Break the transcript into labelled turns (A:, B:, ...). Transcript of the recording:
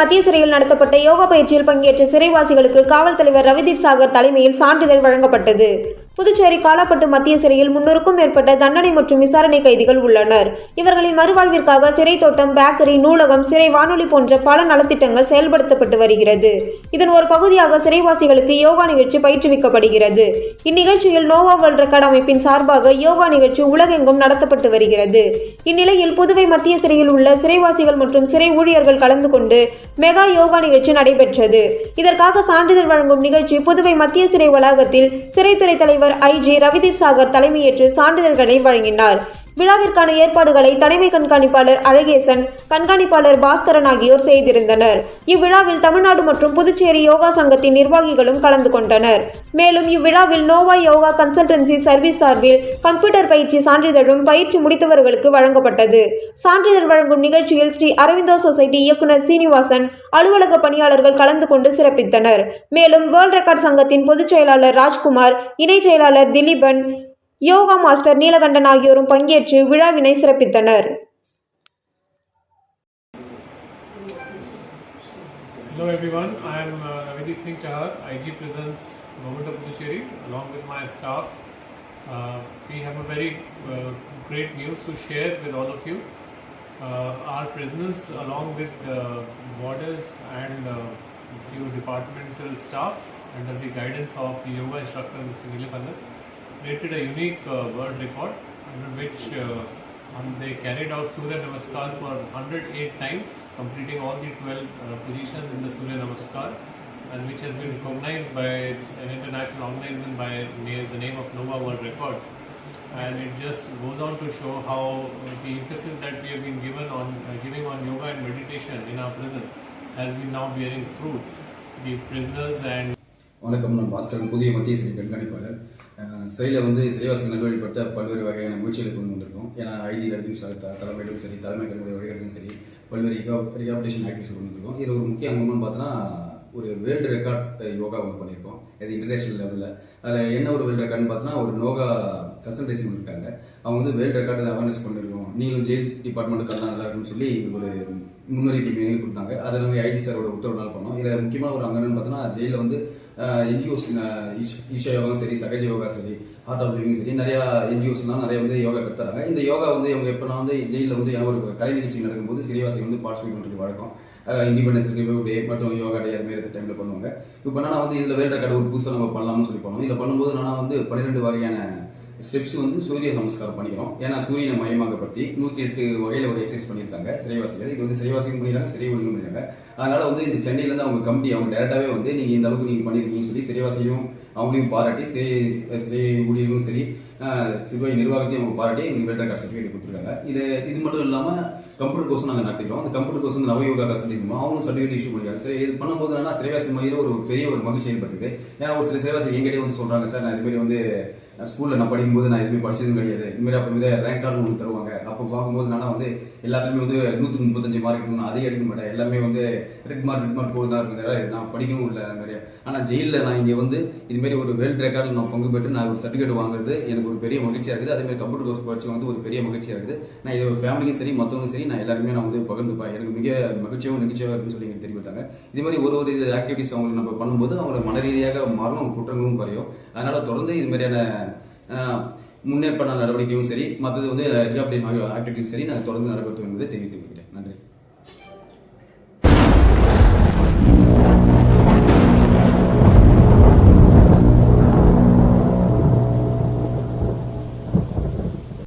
A: மத்திய சிறையில் நடத்தப்பட்ட யோகா பயிற்சியில் பங்கேற்ற சிறைவாசிகளுக்கு காவல் தலைவர் ரவிதீப் சாகர் தலைமையில் சான்றிதழ் வழங்கப்பட்டது. புதுச்சேரி காலாப்பட்டு மத்திய சிறையில் முன்னூறுக்கும் மேற்பட்ட தண்டனை மற்றும் விசாரணை கைதிகள் உள்ளனர். இவர்களின் மறுவாழ்விற்காக சிறை தோட்டம் பேக்கரி நூலகம் சிறை வானொலி போன்ற பல நலத்திட்டங்கள் செயல்படுத்தப்பட்டு வருகிறது. இதன் ஒரு பகுதியாக சிறைவாசிகளுக்கு யோகா நிகழ்ச்சி பயிற்றுவிக்கப்படுகிறது. இந்நிகழ்ச்சியில் நோவா வேர்ல்ட் ரெக்கார்ட் அமைப்பின் சார்பாக யோகா நிகழ்ச்சி உலகெங்கும் நடத்தப்பட்டு வருகிறது. இந்நிலையில் புதுவை மத்திய சிறையில் உள்ள சிறைவாசிகள் மற்றும் சிறை ஊழியர்கள் கலந்து கொண்டு மெகா யோகா நிகழ்ச்சி நடைபெற்றது. இதற்காக சான்றிதழ் வழங்கும் நிகழ்ச்சி புதுவை மத்திய சிறை வளாகத்தில் சிறைத்துறை தலைவர் ஐ ஜே ரவிதீப் சாகர் தலைமையேற்று சான்றிதழ்களை வழங்கினார். விழாவிற்கான ஏற்பாடுகளை தலைமை கண்காணிப்பாளர் அழகேசன் கண்காணிப்பாளர் பாஸ்கரன் ஆகியோர் செய்திருந்தனர். இவ்விழாவில் தமிழ்நாடு மற்றும் புதுச்சேரி யோகா சங்கத்தின் நிர்வாகிகளும் கலந்து கொண்டனர். மேலும் இவ்விழாவில் நோவா யோகா கன்சல்டன்சி சர்வீஸ் சார்பில் கம்ப்யூட்டர் பயிற்சி சான்றிதழும் பயிற்சி முடித்தவர்களுக்கு வழங்கப்பட்டது. சான்றிதழ் வழங்கும் நிகழ்ச்சியில் ஸ்ரீ அரவிந்தோ சொசைட்டி இயக்குனர் சீனிவாசன் அலுவலக பணியாளர்கள் கலந்து கொண்டு சிறப்பித்தனர். மேலும் வேர்ல்ட் ரெக்கார்ட் சங்கத்தின் பொதுச் செயலாளர் ராஜ்குமார் இணை செயலாளர் திலீபன் யோகா மாஸ்டர் நீலகண்டன் ஆகியோரும் பங்கேற்று விழாவினை சிறப்பித்தனர்
B: Hello everyone, I am uh, Ravideep Singh Chahar, IG Presents Government of Puducherry along with my staff. Uh, we have a very uh, great news to share with all of you. Uh, our prisoners along with the warders and uh, few departmental staff under the guidance of the yoga instructor Mr. Nilakanda created a unique uh, world record under which uh, um, they carried out Surya Namaskar for 108 times, completing all the 12 uh, positions in the Surya Namaskar, and which has been recognized by an international organization by na- the name of Nova World Records. And it just goes on to show how the emphasis that we have been given on uh, giving on yoga and meditation in our prison has been now bearing fruit. The prisoners and
C: வணக்கம் நான் பாஸ்கரன் புதிய மத்திய சிறை கண்காணிப்பாளர் அஹ் சிறையில் வந்து சிறைவாசம் நல்வழிப்படுத்த பல்வேறு வகையான முயற்சிகளை கொண்டு வந்திருக்கோம். ஏன்னா ஐடி ரத்தியும் சரி தலைமையிலும் சரி தலைமை கல்வி வழிகாட்டும் சரி பல்வேறு ரிகா ரிகாபிடேஷன் ஆக்டிவிஸ் கொண்டு வந்திருக்கோம். இது ஒரு முக்கிய அங்கம்னு பார்த்தோன்னா ஒரு வேர்ல்டு ரெக்கார்ட் யோகா ஒன்று பண்ணியிருக்கோம் அது இன்டர்நேஷனல் லெவலில் அதில் என்ன ஒரு வேர்ல்டு ரெக்கார்ட்னு பார்த்தோன்னா ஒரு நோகா கன்சல்டேஷன் இருக்காங்க. அவங்க வந்து வேர்ல்டு ரெக்கார்டு அவேர்னஸ் பண்ணிருக்கோம். நீங்களும் ஜெயில் டிபார்ட்மெண்ட்டுக்கு தான் நல்லா இருக்குன்னு சொல்லி ஒரு முன்னுரிமை கொடுத்தாங்க. அதை நம்ம ஐஜி சாரோட உத்தரவுனால பண்ணோம். இதில் முக்கியமான ஒரு அங்கம்னு பார்த்தோன்னா ஜெயிலில் வந்து என்ஜிஓஸ் ஈஷா யோகா சரி சகஜ யோகா சரி ஆர்ட் ஆஃப் லிவிங் சரி நிறையா என்ஜிஓஸ்லாம் நிறைய வந்து யோகா கற்றுறாங்க இந்த யோகா வந்து இவங்க எப்போ வந்து ஜெயிலில் வந்து ஒரு கலை நிகழ்ச்சி நடக்கும்போது சிறைவாசி வந்து பார்ட்டிசிபேட் பண்ணுறது வழக்கம். இண்டிபெண்டன்ஸ் டே மற்றும் யோகா டே அதுமாரி மாதிரி டைமில் பண்ணுவாங்க. இப்போ நான் வந்து இதில் வேறு ரெக்கார்டு ஒரு புதுசாக நம்ம பண்ணலாம்னு சொல்லி பண்ணுவோம். இதில் பண்ணும்போது நான் வந்து பன்னிரெண்டு வகையான ஸ்டெப்ஸ் வந்து சூரிய நமஸ்காரம் பண்ணிக்கிறோம். ஏன்னா சூரியனை மயமாக்கப்படுத்தி பற்றி நூற்றி எட்டு வகையில் ஒரு எக்ஸசைஸ் பண்ணியிருக்காங்க. சிறைவாசிகள். இது வந்து சிறைவாசியும் பண்ணிடுறாங்க சிறை ஒழுங்கும் பண்ணிடுறாங்க அதனால வந்து இந்த சென்னையிலேருந்து அவங்க கம்பெனி அவங்க டேரெக்டாகவே வந்து நீங்கள் இந்த அளவுக்கு நீங்கள் பண்ணியிருக்கீங்கன்னு சொல்லி சிறைவாசியும் அவங்களையும் பாராட்டி சிறை சிறை ஊழியர்களும் சரி சிவாய் நிர்வாகத்தையும் அவங்க பாராட்டி எங்களுக்கு வேல்ட் ரெக்கார்ட் சர்டிஃபிகேட் கொடுத்துருக்காங்க. இது இது மட்டும் இல்லாமல் கம்ப்யூட்டர் கோர்ஸ் நாங்கள் நடத்திக்கிறோம். அந்த கம்ப்யூட்டர் கோர்ஸ் வந்து நவயோகா கன்சல்டிங் அவங்களும் சர்டிஃபிகேட் இஷ்யூ பண்ணிருக்காங்க சரி இது பண்ணும்போது என்னன்னா சிறைவாசி மையில் ஒரு பெரிய ஒரு மகிழ்ச்சி ஏற்படுது ஏன்னா ஒரு சில சிறைவாசி எங்கிட்டே வந்து சொல்கிறாங்க சார் நான் இதுமாரி வந்து ஸ்கூலில் நான் படிக்கும்போது நான் எதுவுமே படிச்சதும் கிடையாது. இதுமாரி அப்போ வந்து ரேங்க் கார்டு ஒன்று தருவாங்க. அப்போ பார்க்கும்போது நான் வந்து எல்லாத்துலேயுமே வந்து நூற்றி முப்பத்தஞ்சு மார்க் நான் அதிகம் எடுக்க மாட்டேன். எல்லாமே வந்து ரெட் மார்க் ரெட் மார்க் போட்டு தான் இருக்கும் நான் படிக்கவும் இல்லை அது மாதிரி. ஆனால் ஜெயிலில் நான் இங்கே வந்து இதுமாரி ஒரு வேர்ல்ட் ரெக்கார்டில் நான் பங்கு பெற்று நான் ஒரு சர்டிஃபிகேட் வாங்குறது எனக்கு ஒரு பெரிய மகிழ்ச்சியாக இருக்குது. அதேமாதிரி கம்ப்யூட்டர் கோர்ஸ் படிச்சு வந்து ஒரு பெரிய மகிழ்ச்சியாக இருக்குது. நான் இது ஃபேமிலியும் சரி மற்றவங்களும் சரி நான் எல்லாருமே நான் வந்து பகிர்ந்துப்பேன். எனக்கு மிக மகிழ்ச்சியாகவும் நிகழ்ச்சியாக இருக்குன்னு சொல்லி எனக்கு தெரிவித்தாங்க இது மாதிரி ஒரு ஒரு இது ஆக்டிவிட்டிஸ் அவங்களுக்கு நம்ம பண்ணும்போது அவங்களோட மன ரீதியாக மாறும் குற்றங்களும் குறையும். அதனால் தொடர்ந்து இது மாதிரியான முன்னேற்பான நடவடிக்கையும் சரி மற்றது வந்து ஆக்டிவிட்டியும் சரி நான் தொடர்ந்து நடைபெற்று என்பதை தெரிவித்துக் கொள்கிறேன். நன்றி.